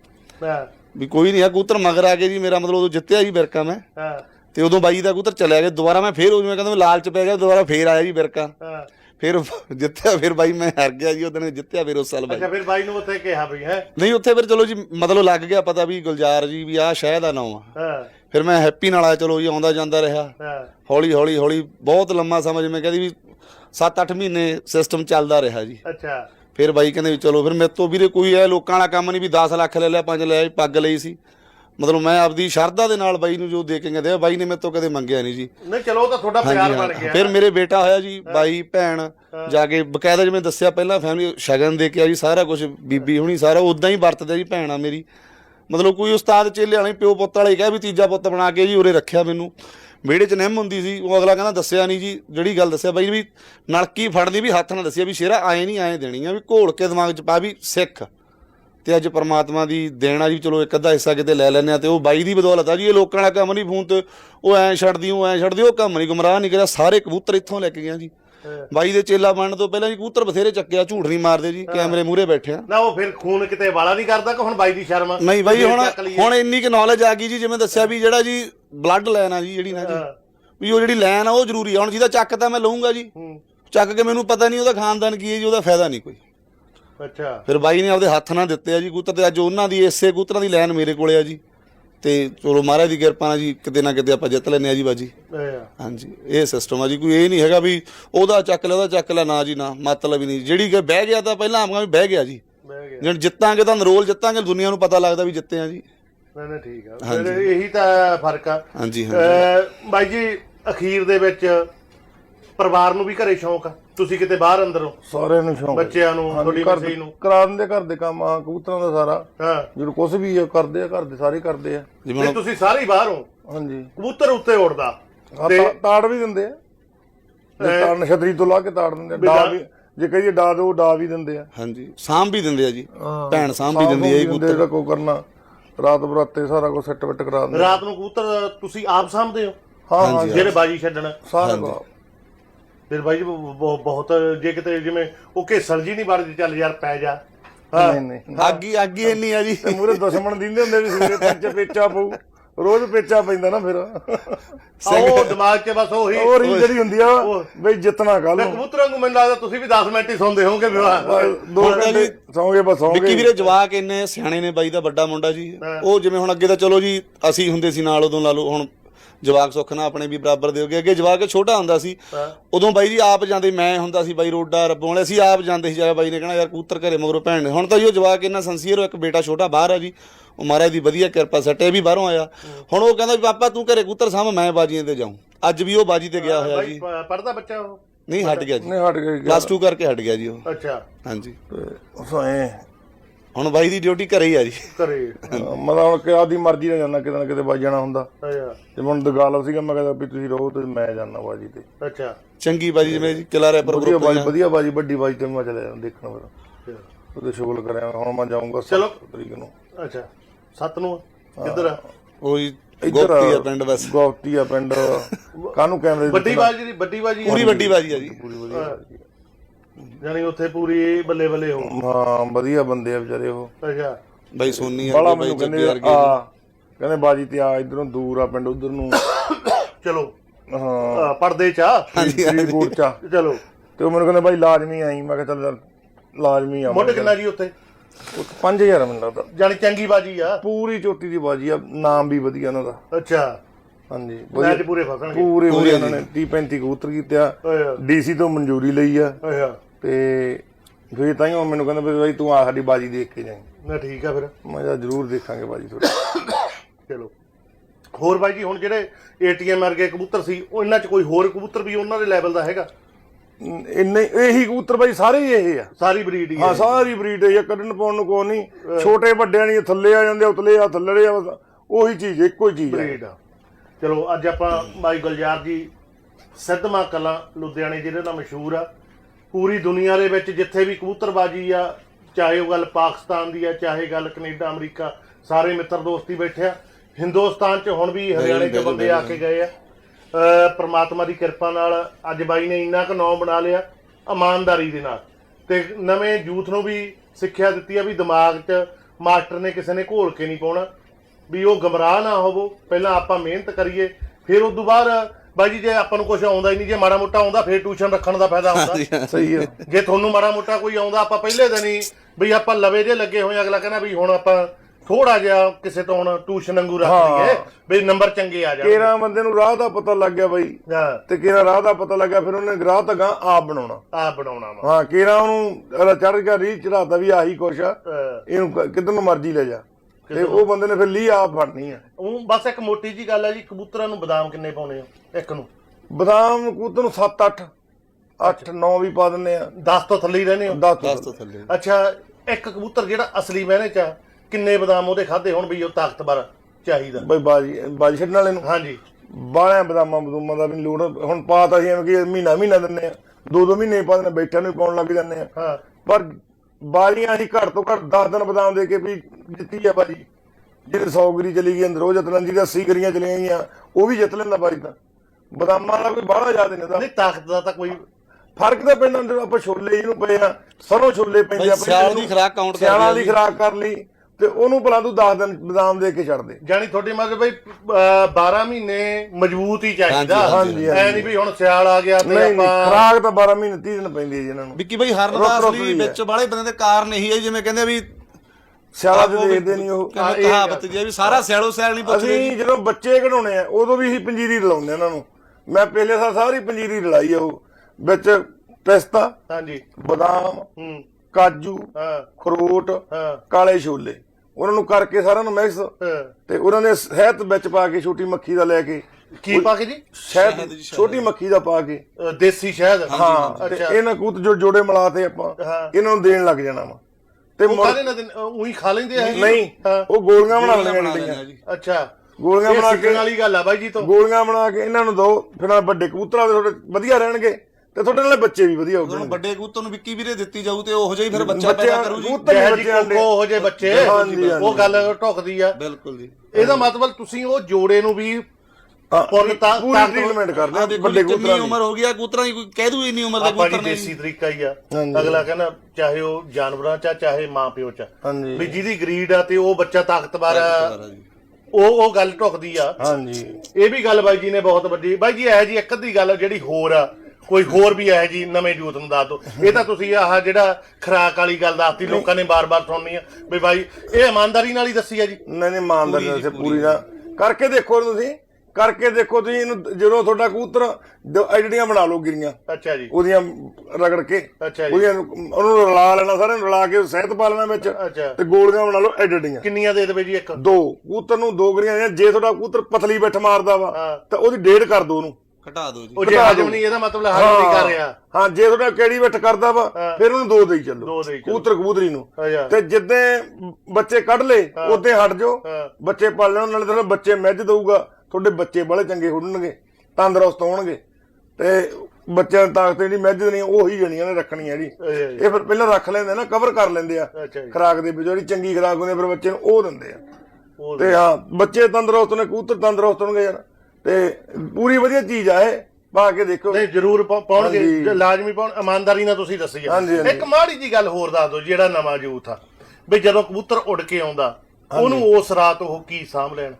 ਹਾਂ। ਵੀ ਕੋਈ ਨਹੀਂ ਆ ਕਬੂਤਰ ਮਗਰ ਆ ਕੇ ਜੀ ਮੇਰਾ ਮਤਲਬ ਉਦੋਂ ਜਿੱਤਿਆ ਜੀ ਬਿਰਕਾ ਮੈਂ। ਹਾਂ। ਤੇ ਉਦੋਂ ਬਾਈ ਦਾ ਕਬੂਤਰ ਚਲਿਆ ਗਿਆ। ਦੁਬਾਰਾ ਮੈਂ ਫੇਰ ਉਦੋਂ ਮੈਂ ਕਹਿੰਦਾ ਲਾਲਚ ਪੈ ਗਿਆ ਦੁਬਾਰਾ ਫੇਰ ਆਇਆ ਜੀ ਬਿਰਕਾ। ਹਾਂ। ਫਿਰ ਜਿੱਤਿਆ ਫਿਰ ਬਾਈ ਮੈਂ ਹਾਰ ਗਿਆ ਜੀ ਉਹਦਨੇ ਜਿੱਤਿਆ ਫਿਰ ਉਸ ਸਾਲ ਬਾਈ। ਅੱਛਾ ਫਿਰ ਬਾਈ ਨੂੰ ਉੱਥੇ ਕਿਹਾ ਵੀ ਹੈ? ਨਹੀਂ ਉੱਥੇ ਫਿਰ ਚਲੋ ਜੀ ਮਤਲਬ ਲੱਗ ਗਿਆ ਪਤਾ ਵੀ ਗੁਲਜ਼ਾਰ ਜੀ ਵੀ ਆਹ ਸ਼ਹਿਰ ਦਾ ਨਾਮ ਆ ਹਾਂ। ਫਿਰ ਮੈਂ ਹੈਪੀ ਨਾਲ ਆਇਆ ਚਲੋ ਜੀ ਆਉਂਦਾ ਜਾਂਦਾ ਰਿਹਾ। ਹਾਂ। ਹੌਲੀ ਹੌਲੀ ਹੌਲੀ ਬਹੁਤ ਲੰਮਾ ਸਮਾਂ ਜਿਵੇਂ ਕਹਿੰਦੀ ਵੀ 7-8 ਮਹੀਨੇ ਸਿਸਟਮ ਚੱਲਦਾ ਰਿਹਾ ਜੀ। ਅੱਛਾ। ਫਿਰ ਬਾਈ ਕਹਿੰਦੇ ਵੀ ਚਲੋ ਫਿਰ ਮੇਰੇ ਤੋਂ ਵੀਰੇ ਕੋਈ ਐ ਲੋਕਾਂ ਵਾਲਾ ਕੰਮ ਨਹੀਂ ਵੀ 10 ਲੱਖ ਲੈ ਲਿਆ 5 ਲੈ ਪੱਗ ਲਈ ਸੀ। ਮਤਲਬ ਮੈਂ ਆਪਦੀ ਸ਼ਰਧਾ ਦੇ ਨਾਲ ਬਾਈ ਨੂੰ ਜੋ ਦੇ ਕੇ ਗਿਆ ਬਾਈ ਨੇ ਮੇਰੇ ਤੋਂ ਕਦੇ ਮੰਗਿਆ ਨਹੀਂ ਜੀ। ਨਹੀਂ ਚਲੋ ਉਹ ਤਾਂ ਤੁਹਾਡਾ ਪਿਆਰ ਬਣ। ਗਿਆ। ਫਿਰ ਮੇਰੇ ਬੇਟਾ ਹੋਇਆ ਜੀ ਬਾਈ ਭੈਣ ਜਾ ਕੇ ਬਕਾਇਦਾ ਜਿਵੇਂ ਦੱਸਿਆ ਪਹਿਲਾਂ ਫੈਮਿਲੀ ਸ਼ਗਨ ਦੇ ਕੇ ਆ ਜੀ ਸਾਰਾ ਕੁਝ ਬੀਬੀ ਹੁਣੀ ਸਾਰਾ ਉਦਾਂ ਹੀ ਵਰਤਦਾ ਜੀ ਭੈਣ ਆ ਮੇਰੀ। ਮਤਲਬ ਕੋਈ ਉਸਤਾਦ ਚੇਲੇ ਵਾਲੇ ਪਿਓ ਪੁੱਤ ਵਾਲੇ ਕਹਿ ਵੀ ਤੀਜਾ ਪੁੱਤ ਬਣਾ ਕੇ ਜੀ ਉਰੇ ਰੱਖਿਆ ਮੈਨੂੰ। ਵਿਹੜੇ 'ਚ ਨਿੰਮ ਹੁੰਦੀ ਸੀ, ਉਹ ਅਗਲਾ ਕਹਿੰਦਾ ਦੱਸਿਆ ਨਹੀਂ ਜੀ, ਜਿਹੜੀ ਗੱਲ ਦੱਸਿਆ ਬਾਈ ਵੀ ਨਲਕੀ ਫੜਨੀ, ਵੀ ਹੱਥ ਨਾਲ ਦੱਸਿਆ ਵੀ ਸ਼ੇਰਾ ਆਏ ਨਹੀਂ ਆਏ ਦੇਣੀ ਆ ਵੀ ਘੋਲ ਕੇ ਦਿਮਾਗ 'ਚ ਪਾ ਵੀ ਸਿੱਖ। ਤੇ ਅੱਜ ਪ੍ਰਮਾਤਮਾ ਦੀ ਦੇਣ ਆ ਜੀ, ਚਲੋ ਇੱਕ ਅੱਧਾ ਹਿੱਸਾ ਕਿਤੇ ਲੈ ਲੈਨੇ ਆ, ਤੇ ਉਹ ਬਾਈ ਦੀ ਬਦੌਲਤ ਆ ਜੀ, ਇਹ ਲੋਕਾਂ ਵਾਲਾ ਕੰਮ ਨਹੀਂ, ਫੋਨ ਤੇ ਉਹ ਐ ਛੱਡਦੀ, ਉਹ ਐ ਛੱਡਦੀ, ਉਹ ਕੰਮ ਨਹੀਂ, ਗੁੰਮਰਾਹ ਨਹੀਂ ਕਰਿਆ ਸਾਰੇ ਕਬੂਤਰ ਇੱਥੋਂ ਲੈ ਕੇ ਗਿਆ ਜੀ। ਬਾਈ ਦੇ ਚੇਲਾ ਬਣਨ ਤੋਂ ਪਹਿਲਾਂ ਜੀ ਕਬੂਤਰ ਬਥੇਰੇ ਚੱਕਿਆ ਝੂਠ ਨਹੀਂ ਮਾਰਦੇ ਜੀ ਕੈਮਰੇ ਮੂਹਰੇ ਬੈਠੇ ਆ। ਨਾ ਉਹ ਫਿਰ ਖੂਨ ਕਿਤੇ ਵਾਲਾ ਨਹੀਂ ਕਰਦਾ ਕਿ ਹੁਣ ਬਾਈ ਦੀ ਸ਼ਰਮ? ਨਹੀਂ ਬਾਈ ਹੁਣ। ਹੁਣ ਇੰਨੀ ਕਿ ਨੌਲੇਜ ਆ ਗਈ ਜੀ ਜਿਵੇਂ ਦੱਸਿਆ ਵੀ ਜਿਹੜਾ ਜੀ ਬਲੱਡ ਲਾਈਨ ਆ ਜੀ ਜਿਹੜੀ ਨਾ ਜੀ। ਵੀ ਉਹ ਜਿਹੜੀ ਲਾਈਨ ਆ ਉਹ ਜ਼ਰੂਰੀ ਆ। ਹੁਣ ਜਿਹਦਾ ਚੱਕ ਤਾਂ ਮੈਂ ਲਊਂਗਾ ਜੀ। ਚੱਕ ਕੇ ਮੈਨੂੰ ਪਤਾ ਨਹੀਂ ਉਹਦਾ ਖਾਨਦਾਨ ਕੀ ਹੈ ਜੀ ਉਹਦਾ ਫਾਇਦਾ ਨਹੀਂ ਕੋਈ। ਅੱਛਾ। ਫਿਰ ਬਾਈ ਨੇ ਆਪਦੇ ਹੱਥ ਨਾਲ ਦਿੱਤੇ ਆ ਜੀ ਕਬੂਤਰ ਤੇ ਅੱਜ ਉਹਨਾਂ ਦੀ ਇਸੇ ਕਬੂਤਰਾਂ ਦੀ ਲਾਈਨ ਮੇਰੇ ਕੋਲੇ ਆ ਜੀ। ਤੇ ਚਲੋ ਮਹਾਰਾਜ ਦੀ ਕਿਰਪਾ ਨਾਲ ਜੀ ਕਿਤੇ ਨਾ ਕਿਤੇ ਆਪਾਂ ਜਿੱਤ ਲੈਨੇ ਆ ਜੀ ਬਾਜੀ। ਹਾਂਜੀ ਇਹ ਸਿਸਟਮ ਆ ਜੀ ਕੋਈ ਇਹ ਨਹੀਂ ਹੈਗਾ ਵੀ ਉਹਦਾ ਚੱਕ ਲਿਆ ਉਹਦਾ ਚੱਕ ਲਿਆ ਨਾ ਜੀ ਨਾ ਮਤਲਬ ਹੀ ਨਹੀਂ। ਜਿਹੜੀ ਕਿ ਬਹਿ ਗਿਆ ਤਾਂ ਪਹਿਲਾਂ ਆਵਾਂਗਾ ਵੀ ਬਹਿ ਗਿਆ ਜੀ। ਬਹਿ ਗਿਆ। ਜੇ ਜਿੱਤਾਂਗੇ ਤਾਂ ਨਰੋਲ ਜਿੱਤਾਂਗੇ ਦੁਨੀਆ ਨੂੰ ਪਤਾ ਲੱਗਦਾ ਵੀ ਜਿੱਤੇ ਆ ਜੀ। ਨਹੀਂ ਨਹੀਂ ਠੀਕ ਆ। ਫਿਰ ਇਹੀ ਤਾਂ ਫ਼ਰਕ ਆ। ਹਾਂਜੀ ਹਾਂ ਅਹ ਬਾਈ ਜੀ ਅਖੀਰ ਦੇ ਵਿੱਚ ਪਰਿਵਾਰ ਨੂੰ ਵੀ ਘਰੇ ਸ਼ੌਂਕ ਆ। ਤੁਸੀਂ ਕਿਤੇ ਬਾਹਰ ਅੰਦਰ ਹੋ ਸਾਰਿਆਂ ਨੂੰ ਸ਼ੌਂਕ। ਬੱਚਿਆਂ ਨੂੰ ਤੁਹਾਡੀ ਮਸਈ ਨੂੰ। ਕਰਾ ਦਿੰਦੇ ਘਰ ਦੇ ਕੰਮ ਆ ਕਬੂਤਰਾਂ ਦਾ ਸਾਰਾ। ਹਾਂ। ਜਦੋਂ ਕੁਝ ਵੀ ਆ ਕਰਦੇ ਆ ਘਰ ਦੇ ਸਾਰੇ ਕਰਦੇ ਆ। ਜਿਵੇਂ ਤੇ ਤੁਸੀਂ ਸਾਰੇ ਹੀ ਬਾਹਰ ਹੋ। ਹਾਂਜੀ। ਕਬੂਤਰ ਉੱਤੇ ਉੜਦਾ। ਤਾ- ਤਾੜ ਵੀ ਦਿੰਦੇ ਆ। ਜੇ ਤਾੜ ਨਛਤਰੀ ਤੋਂ ਲਾ ਕੇ ਤਾੜ ਦਿੰਦੇ ਆ। ਡਾ ਵੀ ਜੇ ਕਹੀਏ ਡਾ ਦੋ ਡਾ ਵੀ ਦਿੰਦੇ ਆ। ਹਾਂਜੀ। ਸਾਂਭ ਵੀ ਦਿੰਦੇ ਆ ਜੀ। ਭੈਣ ਸਾਂਭ ਵੀ ਦਿੰਦੀ ਆ ਜੀ ਦਿੰਦੇ ਜਿਹੜਾ ਕੋ ਕਰਨਾ। ਰਾਤ ਬਰਾਤੇ ਸਾਰਾ ਕੁਝ ਸੈੱਟ ਬਿੱਟ ਕਰਾ ਦਿੰਦੇ ਰਾਤ ਨੂੰ ਕਬੂਤਰ ਤੁਸੀਂ ਆਪ ਸਾਂਭਦੇ ਹੋ? ਹਾਂ ਹਾਂ ਜਿਹੜੇ ਬਾਜੀ ਛੱਡਣਾ। ਸਾਰਾ ਕੁਝ ਫਿਰ ਬਾਈ ਜੀ ਬ- ਬ- ਬਹੁਤ ਜੇ ਕਿਤੇ ਜਿਵੇਂ ਉਹ ਘੇਸਲ ਜੀ ਨਹੀਂ ਵੜਦੀ ਚੱਲ ਯਾਰ ਪੈ ਜਾ। ਹਾਂ। ਨਹੀਂ ਨਹੀਂ ਅੱਗੀ ਅੱਗੀ ਇੰਨੀ ਆ ਜੀ। ਤੇ ਮੂਰੇ ਦੁਸ਼ਮਣ ਦਿੰਦੇ ਹੁੰਦੇ ਵੀ ਸਵੇਰੇ ਪੰਜ ਪੇਚਾ ਪਊ। ਰੋਜ਼ ਪੇਚਾ ਪੈਂਦਾ ਨਾ ਫਿਰ। ਉਹ ਦਿਮਾਗ 'ਚ ਬਸ ਉਹੀ ਉਹ ਰੀ ਜਿਹੜੀ ਹੁੰਦੀ ਆ ਬਈ ਜਿੱਤਣਾ ਕੱਲ ਨੂੰ। ਕਬੂਤਰਾਂ ਨੂੰ ਮੈਨੂੰ ਲੱਗਦਾ ਤੁਸੀਂ ਵੀ 10 ਮਿੰਟ ਹੀ ਸੌਂਦੇ ਹੋਵੋਗੇ ਵਿਆਹ ਦੋ ਘੰਟੇ ਸੌਂਗੇ ਬਸ ਵਿੱਕੀ ਸੌਂਗੇ ਵੀਰੇ ਜਵਾਕ ਇੰਨੇ ਸਿਆਣੇ ਨੇ ਬਾਈ ਦਾ ਵੱਡਾ ਮੁੰਡਾ ਜੀ। ਉਹ ਜਿਵੇਂ ਹੁਣ ਅੱਗੇ ਤਾਂ ਚਲੋ ਜੀ ਅਸੀਂ ਹੁੰਦੇ ਸੀ ਨਾਲ ਉਦੋਂ ਲਾ ਲਓ ਹੁਣ ਜਵਾਕ ਸੁੱਖ ਨਾਲ ਆਪਣੇ ਵੀ ਬਰਾਬਰ ਦੇ ਹੋ ਗਏ। ਅੱਗੇ ਜਵਾਕ ਛੋਟਾ ਹੁੰਦਾ ਸੀ ਉਦੋਂ ਬਾਈ ਜੀ ਆਪ ਜਾਂਦੇ ਮੈਂ ਹੁੰਦਾ ਸੀ ਬਾਈ ਰੋਡਾ ਰੱਬੋਂ ਵਾਲੇ ਅਸੀਂ ਆਪ ਜਾਂਦੇ ਸੀ ਜਾ ਬਾਈ ਨੇ ਕਹਿਣਾ ਯਾਰ ਕੂਤਰ ਘਰੇ ਮਗਰੋਂ ਭੈਣ ਨੇ। ਹੁਣ ਤਾਂ ਜੀ ਉਹ ਜਵਾਕ ਇੰਨਾ ਸੰਸੀਅਰ ਇੱਕ ਬੇਟਾ ਛੋਟਾ ਬਾਹਰ ਆ ਜੀ ਉਹ ਮਹਾਰਾਜ ਦੀ ਵਧੀਆ ਕਿਰਪਾ ਸੱਟੇ ਵੀ ਬਾਹਰੋਂ ਆਇਆ। ਹੁਣ ਉਹ ਕਹਿੰਦਾ ਵੀ ਪਾਪਾ ਤੂੰ ਘਰੇ ਕੂਤਰ ਸਾਂਭ ਮੈਂ ਬਾਜੀਆਂ ਤੇ ਜਾਉਂ ਅੱਜ ਵੀ ਉਹ ਬਾਜੀ ਤੇ ਗਿਆ ਹੋਇਆ ਬਾਈ ਜੀ। ਪੜਦਾ ਬੱਚਾ ਉਹ? ਨਹੀਂ ਹਟ ਗਿਆ ਜੀ। ਨਹੀਂ ਹਟ ਗਈ ਪਲੱਸ 2 ਕਰਕੇ ਹਟ ਗਿਆ ਜੀ ਉਹ। ਅੱਛਾ। ਹਾਂਜੀ। ਸੋਏ ਹੁਣ ਬਾਈ ਦੀ ਡਿਊਟੀ ਘਰੇ ਹੀ ਆ ਜੀ। ਕਰੇ ਮਤਲਬ ਹੁਣ ਕਿ ਆਦੀ ਮਰਜ਼ੀ ਨਾਲ ਜਾਂਦਾ ਕਿਤੇ ਨਾ ਕਿਤੇ ਵੱਜ ਜਾਣਾ ਹੁੰਦਾ। ਅੱਛਾ। ਤੇ ਹੁਣ ਦਗਾਲ ਸੀਗਾ ਮੈਂ ਕਹਿੰਦਾ ਵੀ ਤੁਸੀਂ ਰਹੋ ਤੇ ਮੈਂ ਜਾਣਾ ਬਾਜੀ ਤੇ। ਅੱਛਾ। ਚੰਗੀ ਬਾਜੀ ਜਿਵੇਂ ਜੀ ਕਿਲਾ ਰੈਪਰ ਵਧੀਆ ਗਰੁੱਪ ਬਾਜੀ ਵਧੀਆ ਬਾਜੀ ਵੱਡੀ ਬਾਜੀ ਤੇ ਮੈਂ ਚਲੇ ਜਾਣਾ ਦੇਖਣ ਫਿਰ। ਉਹਦੇ ਸ਼ੁਗਲ ਕਰਿਆ ਹੁਣ ਮੈਂ ਜਾਊਂਗਾ ਚਲੋ। ਸੱਤ ਤਰੀਕ ਨੂੰ। ਅੱਛਾ। ਸੱਤ ਨੂੰ ਆ? ਕਿੱਧਰ ਆ? ਉਹੀ ਇੱਧਰ ਗੋਪੀ ਆ ਪਿੰਡ ਬਸ। ਗੋਪਤੀ ਆ ਪਿੰਡ। ਕਾਹਨੂੰ ਕੈਮਰੇ ਵੱਡੀ ਬਾਜੀ ਦੀ ਵੱਡੀ ਬਾਜੀ ਪੂਰੀ ਵੱਡੀ ਬਾਜੀ ਆ ਜੀ। ਪੂਰੀ ਵਧੀਆ ਬਾਜੀ ਯਾਨੀ ਉੱਥੇ ਪੂਰੀ ਬੱਲੇ ਬੱਲੇ ਹੋ। ਆ। ਹਾਂ ਵਧੀਆ ਬੰਦੇ ਆ ਵਿਚਾਰੇ ਉਹ। ਅੱਛਾ। ਬਾਈ ਸੋਨੀ ਆ ਬਾਲਾ ਬਾਈ ਮੈਨੂੰ ਜੱਗੇ ਕਹਿੰਦੇ ਵਰਗੇ ਆ ਕਹਿੰਦੇ ਬਾਜੀ ਤੇ ਆ ਇਧਰੋਂ ਦੂਰ ਆ ਪਿੰਡ ਉਧਰ ਨੂੰ। ਚਲੋ। ਹਾਂ। ਪਰਦੇ ਚ ਆ। ਫਰੀਦਕੋਟ ਚ ਆ। ਚਲੋ। ਤੇ ਉਹ ਮੈਨੂੰ ਕਹਿੰਦੇ ਬਾਈ ਲਾਜ਼ਮੀ ਆਈ ਮੈਂ ਕਿਹਾ ਚੱਲ ਲਾਜ਼ਮੀ ਆ। ਮੁੱਢ ਕਿੰਨਾ ਜੀ ਉੱਥੇ? 5000 ਮੈਨੂੰ ਲੱਗਦਾ। ਜਾਨੀ ਚੰਗੀ ਬਾਜੀ ਆ। ਪੂਰੀ ਚੋਟੀ ਦੀ ਬਾਜੀ ਆ ਨਾਮ ਵੀ ਵਧੀਆ ਉਹਨਾਂ ਦਾ। ਅੱਛਾ। ਹਾਂਜੀ ਮੈਚ ਪੂਰੇ ਫਸਣਗੇ। ਪੂਰੇ ਵਧੀਆ ਉਹਨਾਂ ਨੇ। 30 35 ਕਬੂਤਰ ਕੀਤੇ ਆ। ਡੀਸੀ ਤੋਂ ਮਨਜ਼ੂਰੀ ਲਈ ਆ। ਅੱਛਾ। ਤੇ ਫਿਰ ਤਾਂ ਹੀ ਉਹ ਮੈਨੂੰ ਕਹਿੰਦਾ ਵੀ ਬਾਈ ਤੂੰ ਆ ਸਾਡੀ ਬਾਜੀ ਦੇਖ ਕੇ ਜਾਈਂ। ਨਾ ਠੀਕ ਆ ਫਿਰ। ਮੈਂ ਕਿਹਾ ਜ਼ਰੂਰ ਦੇਖਾਂਗੇ ਬਾਜੀ ਤੁਹਾਡੀ। ਚਲੋ। ਹੋਰ ਬਾਈ ਜੀ ਹੁਣ ਜਿਹੜੇ ਏਟੀਐਮ ਵਰਗੇ ਕਬੂਤਰ ਸੀ ਉਹ ਇਹਨਾਂ ਚ ਕੋਈ ਹੋਰ ਕਬੂਤਰ ਵੀ ਉਹਨਾਂ ਦੇ ਲੈਵਲ ਦਾ ਹੈਗਾ? ਇੰਨੇ ਇਹੀ ਕਬੂਤਰ ਬਾਈ ਸਾਰੇ ਹੀ ਇਹ ਆ। ਸਾਰੀ ਬਰੀਡ ਹੀ ਹਾਂ ਹੈ ਸਾਰੀ ਬਰੀਡ ਹੈ ਕੱਢਣ ਪਾਉਣ ਨੂੰ ਕੋਈ ਨਹੀਂ। ਛੋਟੇ ਵੱਡਿਆਂ ਨਹੀਂ ਥੱਲੇ ਆ ਜਾਂਦੇ ਉਤਲੇ ਆ ਥੱਲੇ ਆ ਬਸ ਉਹੀ ਚੀਜ਼ ਇੱਕੋ ਹੀ ਚੀਜ਼ ਹੈ ਬਰੀਡ ਚਲੋ ਅੱਜ ਆਪਾਂ ਮਾਈ ਗੁਲਜ਼ਾਰ ਜੀ ਸਿੱਧਮਾ ਕਲਾਂ ਲੁਧਿਆਣੇ ਜ਼ਿਲ੍ਹੇ ਦਾ ਮਸ਼ਹੂਰ ਆ। ਪੂਰੀ ਦੁਨੀਆ ਦੇ ਵਿੱਚ ਜਿੱਥੇ ਵੀ ਕਬੂਤਰਬਾਜੀ ਆ ਚਾਹੇ ਉਹ ਗੱਲ ਪਾਕਿਸਤਾਨ ਦੀ ਆ ਚਾਹੇ ਗੱਲ ਕੈਨੇਡਾ ਅਮਰੀਕਾ ਸਾਰੇ ਮਿੱਤਰ ਦੋਸਤੀ ਬੈਠੇ ਆ। ਹਿੰਦੁਸਤਾਨ 'ਚ ਹੁਣ ਵੀ ਹਰਿਆਣੇ ਦੇ ਬੰਦੇ ਆ ਕੇ ਗਏ ਆ। ਪ੍ਰਮਾਤਮਾ ਦੀ ਕਿਰਪਾ ਨਾਲ ਅੱਜ ਬਾਈ ਨੇ ਇੰਨਾ ਕੁ ਨਾਮ ਬਣਾ ਲਿਆ ਇਮਾਨਦਾਰੀ ਦੇ ਨਾਲ। ਤੇ ਨਵੇਂ ਯੂਥ ਨੂੰ ਵੀ ਸਿੱਖਿਆ ਦਿੱਤੀ ਆ ਵੀ ਦਿਮਾਗ 'ਚ ਮਾਸਟਰ ਨੇ ਕਿਸੇ ਨੇ ਘੋਲ ਕੇ ਨਹੀਂ ਪਾਉਣਾ। ਵੀ ਉਹ ਗਮਰਾਹ ਨਾ ਹੋਵੋ ਪਹਿਲਾਂ ਆਪਾਂ ਮਿਹਨਤ ਕਰੀਏ ਫਿਰ ਉਸ ਤੋਂ ਬਾਅਦ ਬਾਈ ਜੀ ਜੇ ਆਪਾਂ ਨੂੰ ਕੁਝ ਆਉਂਦਾ ਹੀ ਨਹੀਂ ਜੇ ਮਾੜਾ ਮੋਟਾ ਆਉਂਦਾ ਫਿਰ ਟਿਊਸ਼ਨ ਰੱਖਣ ਦਾ ਫਾਇਦਾ ਹੁੰਦਾ। ਸਹੀ ਹੈ ਜੇ ਤੁਹਾਨੂੰ ਮਾੜਾ ਮੋਟਾ ਕੋਈ ਆਉਂਦਾ ਆਪਾਂ ਪਹਿਲੇ ਦਿਨ ਹੀ ਵੀ ਆਪਾਂ ਲਵੇ ਜੇ ਲੱਗੇ ਹੋਏ ਅਗਲਾ ਕਹਿੰਦਾ ਵੀ ਹੁਣ ਆਪਾਂ ਥੋੜਾ ਜਿਹਾ ਕਿਸੇ ਤੋਂ ਹੁਣ ਟਿਊਸ਼ਨ ਵਾਂਗੂ ਰੱਖ। ਲਈਏ ਵੀ ਨੰਬਰ ਚੰਗੇ ਆ ਜਾਣ। ਕੇਰਾ ਬੰਦੇ ਨੂੰ ਰਾਹ ਦਾ ਪਤਾ ਲੱਗ ਗਿਆ ਬਾਈ। ਤੇ ਕੇਰਾ ਰਾਹ ਦਾ ਪਤਾ ਲੱਗਾ ਫਿਰ ਉਹਨੇ ਰਾਹ ਤਾਂ ਗਾਂ ਆਪ ਬਣਾਉਣਾ। ਆ ਬਣਾਉਣਾ ਵਾ। ਹਾਂ ਕੇਰਾ ਉਹਨੂੰ ਚੜ ਗਿਆ ਰੀ ਚੜਾਤਾ ਵੀ ਆਹੀ ਕੁਛ ਆ। ਇਹਨੂੰ ਕ- ਕਿੱਧਰ ਨੂੰ ਮਰਜ਼ੀ ਲੈ ਜਾ। ਤੇ ਉਹ ਬੰਦੇ ਨੇ ਫਿਰ ਲਈ ਆਪ ਫੜਨੀ ਆ। ਉਹ ਬਸ ਇੱਕ ਮੋਟੀ ਜੀ ਗੱਲ ਹੈ ਜੀ ਕਬੂਤਰਾਂ ਨੂੰ ਬਦਾਮ ਕਿੰਨੇ ਪਾਉਣੇ ਹੋ ਇੱਕ ਨੂੰ। ਬਦਾਮ ਕਬੂਤਰ ਨੂੰ 7 8 8 9 ਵੀ ਪਾ ਦਿੰਨੇ ਆ। 10 ਤੋਂ ਥੱਲੇ ਹੀ ਰਹਿੰਦੇ ਹੋ? 10 10 ਤੋਂ ਥੱਲੇ। ਅੱਛਾ ਇੱਕ ਕਬੂਤਰ ਜਿਹੜਾ ਅਸਲੀ ਮਹਿਨੇ ਚ ਕਿੰਨੇ ਬਦਾਮ ਉਹਦੇ ਖਾਦੇ ਹੁਣ ਵੀ ਉਹ ਤਾਕਤਵਰ ਚਾਹੀਦਾ? ਬਈ ਬਾਜੀ ਬਾਜੀ ਛੱਡਣ ਵਾਲੇ ਨੂੰ? ਹਾਂਜੀ। ਬਾਲਿਆਂ ਬਦਾਮਾਂ ਬਦੂਮਾਂ ਦਾ ਵੀ ਲੋੜ। ਹੁਣ ਪਾ ਤਾਂ ਅਸੀਂ ਐਵੇਂ ਕਿ ਮਹੀਨਾ ਮਹੀਨਾ ਦਿੰਨੇ ਆ। ਦੋ ਦੋ ਮਹੀਨੇ ਪਾ ਦਿੰਨੇ ਬੈਠਿਆਂ ਨੂੰ ਪਾਉਣ ਲੱਗ ਜਾਂਦੇ ਆ। ਹਾਂ। ਪਰ ਬਾਲੀਆਂ ਅਸੀਂ ਘੱਟ ਤੋਂ ਘੱਟ 10 ਦਿਨ ਬਦਾਮ ਦੇ ਕੇ ਵੀ ਜਿੱਤੀ ਆ ਬਾਜੀ। ਜਿਹਦੇ 100 ਗਰੀ ਚਲੀ ਗਈ ਅੰਦਰ ਉਹ ਜਿੱਤ ਲੈਂਦੀ ਜਿਹਦੇ 80 ਗਰੀਆਂ ਚਲੀਆਂ ਗਈਆਂ ਉਹ ਵੀ ਜਿੱਤ ਲੈਂਦਾ ਬਾਜੀ ਤਾਂ। ਬਦਾਮਾਂ ਦਾ ਕੋਈ ਬਾਹਲਾ ਜ਼ਿਆਦਾ ਨਹੀਂ ਉਹਦਾ ਨਹੀਂ ਤਾਕਤ ਦਾ ਤਾਂ ਕੋਈ ਫ਼ਰਕ ਤਾਂ ਪੈਂਦਾ ਜਦੋਂ ਆਪਾਂ ਛੋਲੇ ਜਿਹਨੂੰ ਪਏ ਆ ਸਰੋਂ ਛੋਲੇ ਪੈਂਦੇ ਬਈ ਆਪਣੇ ਸਿਆਲ ਦੀ ਖੁਰਾਕ count ਸਿਆਲਾਂ ਆ ਦੀ। ਖਰਾਕ ਕਰ ਲਈ ਤੇ ਉਹਨੂੰ ਭਲਾ ਤੂੰ 10 ਦਿਨ ਬਦਾਮ ਦੇ ਕੇ ਛੱਡ ਦੇ। ਜਾਨੀ ਤੁਹਾਡੇ ਮਤਲਬ ਬਈ ਅਹ, 12 ਮਹੀਨੇ ਮਜ਼ਬੂਤ ਹੀ ਚਾਹੀਦਾ। ਹਾਂਜੀ, ਹਾਂਜੀ, ਐ ਨਹੀਂ ਵੀ ਹੁਣ ਸਿਆਲ ਆ ਗਿਆ ਤੇ ਨਹੀਂ ਨਹੀਂ ਆਪਾਂ ਖਰਾਕ ਤਾਂ 12 ਮਹੀਨੇ 30 ਦਿਨ ਪੈਂਦੀ ਹੈ ਜੀ ਇਹਨਾਂ ਨੂੰ। ਵਿੱਕੀ ਬਈ ਹਰਨ ਦਾ ਰੁੱਤ ਰੁੱਤ ਅਸਲੀ ਦੀ ਹੈ। ਵਿੱਚ ਵਾਲੇ ਬੰਦੇ ਦੇ ਕਾਰਨ ਇਹੀ ਹੈ ਜਿਵੇਂ ਕਹਿੰਦੇ ਆ ਵੀ ਸਿਆਲਾਂ ਦੇ ਦੇਖਦੇ ਨਹੀਂ ਉਹ। ਕਹਾਵਤ ਜੀ ਆ ਵੀ ਸਾਰਾ ਸਿਆਲੋ ਸਿਆਲ ਨਹੀਂ ਪੁੱਛਦੇ ਅਸੀਂ ਜਦੋਂ ਬੱਚੇ ਕਢਾਉਣੇ ਆ ਉਦੋਂ ਵੀ ਅਸੀਂ ਪੰਜੀਰੀ ਰਲਾਉਂਦੇ ਇਹਨਾਂ ਨੂੰ। ਮੈਂ ਪਹਿਲੇ ਸਾਲ ਸਾਰੀ ਪੰਜੀਰੀ ਰਲਾਈ ਆ ਉਹ ਵਿੱਚ ਪਿਸਤਾ ਹਾਂਜੀ। ਬਦਾਮ ਹੂੰ। ਕਾਜੂ ਹਾਂ। ਖਰੋਟ ਹਾਂ। ਕਾਲੇ ਛੋਲੇ। ਉਹਨਾਂ ਨੂੰ ਕਰਕੇ ਸਾਰਿਆਂ ਨੂੰ ਮਿਕਸ। ਤੇ ਉਹਨਾਂ ਨੇ ਸ਼ਹਿਦ ਵਿੱਚ ਪਾ ਕੇ ਛੋਟੀ ਮੱਖੀ ਦਾ ਲੈ ਕੇ। ਕੀ ਪਾ ਕੇ ਜੀ? ਸ਼ਹਿਦ। ਛੋਟੀ ਮੱਖੀ ਦਾ ਪਾ ਕੇ। ਦੇਸੀ ਸ਼ਹਿਦ? ਹਾਂ ਤੇ ਅੱਛਾ। ਇਹਨਾਂ ਕੂਤ ਜੋ ਜੋੜੇ ਮਿਲਾਤੇ ਆਪਾਂ। ਇਹਨਾਂ ਨੂੰ ਦੇਣ ਲੱਗ ਜਾਣਾ ਵਾ। ਤੇ ਉਹ ਮੁੜ- ਕਾਹਦੇ ਨਾਲ ਉਹੀ ਖਾ ਲੈਂਦੇ ਆ? ਨਹੀਂ ਹਾਂ। ਉਹ ਗੋਲੀਆਂ ਬਣਾ ਲੈਂਦੇ ਆ ਅੱਛਾ। ਗੋਲੀਆਂ ਇਹ ਬਣਾ ਸਿੱਖਣ ਕੇ ਵਾਲੀ ਗੱਲ ਆ ਬਾਈ ਜੀ ਤੋਂ। ਗੋਲੀਆਂ ਬਣਾ ਕੇ ਇਹਨਾਂ ਨੂੰ ਦਿਓ ਫਿਰ ਨਾਲ ਵੱਡੇ ਕਬੂਤਰਾਂ ਦੇ ਤੁਹਾਡੇ ਵਧੀਆ ਰਹਿਣਗੇ ਤੇ ਤੁਹਾਡੇ ਨਾਲੇ ਬੱਚੇ ਵੀ ਵਧੀਆ ਹੋਣਗੇ ਵੱਡੇ ਕਬੂਤਰ ਨੂੰ ਵਿੱਕੀ ਵੀਰੇ ਦਿੱਤੀ ਜਾਊ ਤੇ ਉਹੋ ਜਿਹਾ ਹੀ ਫਿਰ ਬੱਚਾ ਪੈਦਾ ਕਰੂ ਜੀ। ਕਬੂਤਰ ਜਿਹੇ ਵੀ ਜੀ ਬੱਚਿਆਂ ਦੇ ਕੋਕੋ ਹੋ ਜੇ ਬੱਚੇ। ਹਾਂਜੀ, ਹਾਂਜੀ। ਉਹ ਗੱਲ ਢੁਕਦੀ ਆ। ਬਿਲਕੁਲ ਜੀ। ਇਹਦਾ ਮਤਲਬ ਤੁਸੀਂ ਉਹ ਜੋੜੇ ਨੂੰ ਵੀ ਤਾਂ ਪੂਰੀ ਟ੍ਰੀਟਮੈਂਟ ਕਰਦੇ ਆ ਆ ਦੇਖੋ ਵੱਡੇ ਜੀ, ਕਿੰਨੀ ਕਬੂਤਰਾਂ ਦੀ। ਉਮਰ ਹੋ ਗਈ ਆ ਕਬੂਤਰਾਂ ਦੀ ਕੋਈ ਕਹਿ ਦੂ ਇੰਨੀ ਉਮਰ ਦੇ ਆਪਾਂ ਜੀ ਕਬੂਤਰ ਨੇ ਦੇਸੀ ਤਰੀਕਾ ਹੀ ਆ। ਹਾਂਜੀ। ਅਗਲਾ ਕਹਿੰਦਾ ਚਾਹੇ ਉਹ ਜਾਨਵਰਾਂ ਚ ਆ, ਚਾਹੇ ਮਾਂ ਪਿਓ ਚ ਆ। ਹਾਂਜੀ। ਵੀ ਜਿਹਦੀ ਗਰੀਡ ਆ ਤੇ ਉਹ ਬੱਚਾ ਤਾਕਤਵਰ ਆ। ਤਾਕਤਵਰ ਆ ਜੀ। ਉਹ ਉਹ ਗੱਲ ਢੁਕਦੀ ਆ। ਹਾਂਜੀ। ਇਹ ਵੀ ਗੱਲ ਬਾਈ ਜੀ ਨੇ ਬਹੁਤ ਵੱਡੀ। ਬਾਈ ਜੀ ਇਹ ਜੀ ਇੱਕ ਅੱਧੀ ਗੱਲ ਜਿਹੜੀ ਹੋਰ ਆ ਕੋਈ ਹੋਰ ਵੀ ਹੈ ਜੀ ਨਵੇਂ ਯੂਥ ਨੂੰ ਦੱਸ ਦਿਓ। ਇਹ ਤਾਂ ਤੁਸੀਂ ਆਹ ਜਿਹੜਾ ਖਰਾਕ ਵਾਲੀ ਗੱਲ ਦੱਸਤੀ ਲੋਕਾਂ ਨੇ ਬਾਰ-ਬਾਰ ਸੁਣਨੀ ਆ। ਵੀ ਬਾਈ ਇਹ ਇਮਾਨਦਾਰੀ ਨਾਲ ਹੀ ਦੱਸੀ ਆ ਜੀ। ਨਹੀਂ ਨਹੀਂ ਇਮਾਨਦਾਰੀ ਨਾਲ ਸੇ ਪੂਰੀ ਨਾ ਕਰਕੇ ਦੇਖੋ ਤੁਸੀਂ। ਕਰਕੇ ਦੇਖੋ ਤੁਸੀਂ ਇਹਨੂੰ ਜਦੋਂ ਤੁਹਾਡਾ ਕਬੂਤਰ ਇਹ ਜਿਹੜੀਆਂ ਬਣਾ ਲਓ ਗਿਰੀਆਂ ਅੱਛਾ ਜੀ। ਉਹਦੀਆਂ ਰਗੜ ਕੇ ਅੱਛਾ ਜੀ। ਉਹਦੀਆਂ ਉਹਨੂੰ ਰਲਾ ਲੈਣਾ ਸਾਰਿਆਂ ਨੂੰ ਰਲਾ ਕੇ ਸਹਿਤ ਪਾ ਲੈਣਾ ਵਿੱਚ ਅੱਛਾ। ਤੇ ਗੋਲੀਆਂ ਬਣਾ ਲਓ ਐਡਡੀਆਂ ਕਿੰਨੀਆਂ ਦੇ ਦੇਵੇ ਜੀ ਇੱਕ? ਦੋ। ਕਬੂਤਰ ਨੂੰ ਦੋ ਗਰੀਆਂ। ਜੇ ਤੁਹਾਡਾ ਕਬੂਤਰ ਪਤਲੀ ਬਿੱਠ ਮਾਰਦਾ ਵਾ। ਤਾਂ ਉਹਦੀ ਡੇਢ ਕਰ ਦੋ ਉਹਨੂੰ। ਘਟਾ ਦਿਓ ਜੀ। ਉਹ ਜੇ ਹਜਮ। ਨਹੀਂ ਇਹਦਾ ਮਤਲਬ ਹਜਮ ਨਹੀਂ ਕਰ ਰਿਹਾ। ਹਾਂ ਜੇ ਤੁਹਾਡਾ ਕਿਹੜੀ ਬਿੱਠ ਕਰਦਾ ਵਾ। ਫਿਰ ਉਹਨੂੰ ਦੋ ਦੇਈ ਚੱਲੋ। ਦੋ ਦੇਈ ਚੱਲੋ। ਕਬੂਤਰ ਕਬੂਤਰੀ ਨੂੰ। ਤੇ ਜਿੱਦਾਂ ਬੱਚੇ ਕੱਢ ਲੇ ਉਦੋਂ ਹਟ ਜਾਓ। ਬੱਚੇ ਪਾਲ ਲੈਣ ਨਾਲੇ ਬੱਚੇ ਮਿੱਝ ਦਊਗਾ। ਤੁਹਾਡੇ ਬੱਚੇ ਬੜੇ ਚੰਗੇ ਹੋਣਗੇ ਤੰਦਰੁਸਤ ਹੋਣਗੇ ਤੇ ਬੱਚਿਆਂ ਦੀ ਤਾਕਤ ਜਿਹੜੀ ਮਿੱਝ ਨਹੀਂ ਉਹੀ ਜਣੀਆਂ ਨੇ ਰੱਖਣੀਆਂ ਜੀ। ਅੱਛਾ ਜੀ। ਇਹ ਫਿਰ ਪਹਿਲਾਂ ਰੱਖ ਲੈਂਦੇ ਨਾ ਕਵਰ ਕਰ ਲੈਂਦੇ ਆ। ਖਰਾਕ ਦੇ ਵਿੱਚ ਜਿਹੜੀ ਚੰਗੀ ਖਰਾਕ ਹੁੰਦੀ ਫਿਰ ਬੱਚੇ ਨੂੰ ਉਹ ਦਿੰਦੇ ਆ। ਤੇ ਹਾਂ ਬੱਚੇ ਤੰਦਰੁਸਤ ਨੇ ਕਬੂਤਰ ਤੰਦਰੁਸਤ ਹੋਣਗੇ ਯਾਰ। ਤੇ ਪੂਰੀ ਵਧੀਆ ਚੀਜ਼ ਆ ਇਹ ਪਾ ਕੇ ਦੇਖੋ ਨਹੀਂ ਜ਼ਰੂਰ ਪਾਉਣਗੇ। ਲਾਜ਼ਮੀ ਪਾਉਣ ਇਮਾਨਦਾਰੀ ਨਾਲ ਤੁਸੀਂ ਦੱਸੀ ਆ। ਇੱਕ ਮਾੜੀ ਜੀ ਗੱਲ ਹੋਰ ਦੱਸ ਦਿਓ ਜਿਹੜਾ ਨਵਾਂ ਯੂਥ ਆ। ਵੀ ਜਦੋਂ ਕਬੂਤਰ ਉੱਡ ਕੇ ਆਉਂਦਾ ਉਹਨੂੰ ਉਸ ਰਾਤ ਉਹ ਕੀ ਸਾਂਭ ਲੈਣ?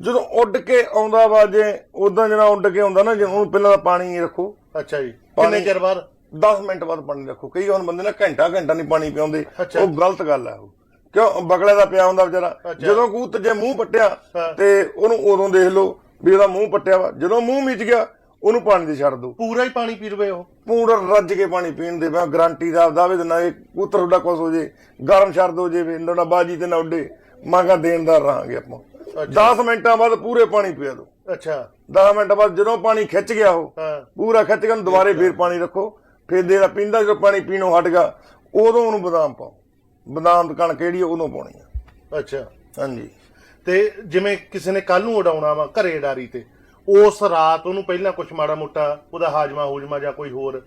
ਜਦੋਂ ਉੱਡ ਕੇ ਆਉਂਦਾ ਵਾ ਜੇ ਉਦਾਂ ਜਿਹੜਾ ਉੱਡ ਕੇ ਆਉਂਦਾ ਨਾ ਜੇ ਉਹਨੂੰ ਪਹਿਲਾਂ ਤਾਂ ਪਾਣੀ ਰੱਖੋ। ਅੱਛਾ ਜੀ। ਕਿੰਨੇ ਚਿਰ ਬਾਅਦ? 10 ਮਿੰਟ ਬਾਅਦ ਪਾਣੀ ਰੱਖੋ। ਕਈ ਹੁਣ ਬੰਦੇ ਨਾ ਘੰਟਾ ਘੰਟਾ ਨਹੀਂ ਪਾਣੀ ਪਿਆਉਂਦੇ ਅੱਛਾ। ਉਹ ਗਲਤ ਗੱਲ ਹੈ ਉਹ। ਕਿਉਂ? ਬਗਲੇ ਦਾ ਪਿਆ ਹੁੰਦਾ ਵਿਚਾਰਾ। ਜਦੋਂ ਕੂਤ ਜੇ ਮੂੰਹ ਪੱਟਿਆ। ਤੇ ਉਹਨੂੰ ਉਦੋਂ ਦੇਖ ਲਓ ਵੀ ਉਹਦਾ ਮੂੰਹ ਪੱਟਿਆ ਵਾ। ਜਦੋਂ ਮੂੰਹ ਮਿਚ ਗਿਆ ਉਹਨੂੰ ਪਾਣੀ ਦੇ ਛੱਡ ਦਿਓ। ਪੂਰਾ ਹੀ ਪਾਣੀ ਪੀ ਰਵੇ ਉਹ। ਪੂਰਾ ਰੱਜ ਕੇ ਪਾਣੀ ਪੀਣ ਦੇ ਮੈਂ ਗਾਰੰਟੀ ਦਾ ਦਾਅਵੇ ਦਿੰਦਾ ਇਹ ਕੂਤਰ ਤੁਹਾਡਾ ਕੁਛ ਹੋ ਜੇ ਗਰਮ ਛੱਡ ਦੋ ਜੇ ਨਾ ਬਾਜੀ ਤੇ ਨਾ ਉੱਡੇ। ਮੰਗਾ ਦੇਣਦਾਰ ਰਹਾਂਗੇ ਆਪਾਂ। 10 ਮਿੰਟਾਂ ਬਾਅਦ ਪੂਰੇ ਪਾਣੀ ਪਿਆ ਦਿਓ ਅੱਛਾ। 10 ਮਿੰਟ ਬਾਅਦ ਜਦੋਂ ਪਾਣੀ ਖਿੱਚ ਗਿਆ ਉਹ ਹਾਂ। ਪੂਰਾ ਖਿੱਚ ਕੇ ਉਹਨੂੰ ਦੁਬਾਰੇ ਫੇਰ ਪਾਣੀ ਰੱਖੋ। ਫੇਰ ਦੇਰਾ ਪੀਂਦਾ ਜਦੋਂ ਪਾਣੀ ਪੀਣੋਂ ਹਟ ਗਿਆ ਉਦੋਂ ਉਹਨੂੰ ਬਦਾਮ ਪਾਓ। ਬਦਾਮ ਦੀ ਕਣਕ ਜਿਹੜੀ ਉਦੋਂ ਪਾਉਣੀ ਆ। ਅੱਛਾ। ਹਾਂਜੀ। ਤੇ ਜਿਵੇਂ ਕਿਸੇ ਨੇ ਕੱਲ ਨੂੰ ਉਡਾਉਣਾ ਵਾ ਘਰੇ ਡਾਰੀ ਤੇ ਉਸ ਰਾਤ ਉਹਨੂੰ ਪਹਿਲਾਂ ਕੁਝ ਮਾੜਾ ਮੋਟਾ ਉਹਦਾ ਹਾਜਮਾ ਹੂਜਮਾ ਜਾਂ ਕੋਈ ਹੋਰ?